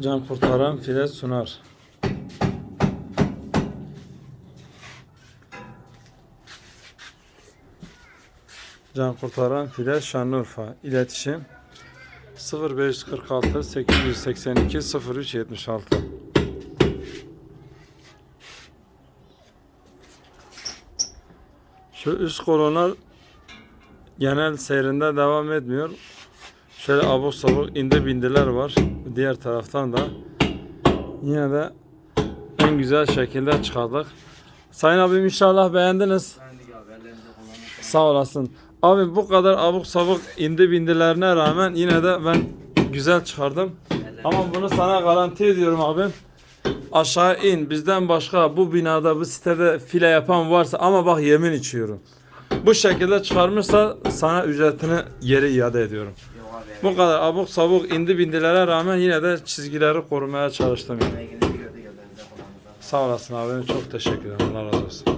Can kurtaran file sunar. Can kurtaran file Şanlıurfa. İletişim 0546 882 0376 Şu üst kolonlar genel seyrinde devam etmiyor. Şöyle abuk sabuk indi bindiler var. Diğer taraftan da yine de en güzel şekilde çıkardık. Sayın abim inşallah beğendiniz. Sağ olasın. Abi bu kadar abuk sabuk indi bindilerine rağmen yine de ben güzel çıkardım. Ama bunu sana garanti ediyorum abim. Aşağı in bizden başka bu binada bu sitede file yapan varsa ama bak yemin içiyorum. Bu şekilde çıkarmışsa sana ücretini geri iade ediyorum. Bu kadar abuk sabuk indi bindilere rağmen yine de çizgileri korumaya çalıştım. Sağ olasın abi çok teşekkür ederim Allah razı olsun.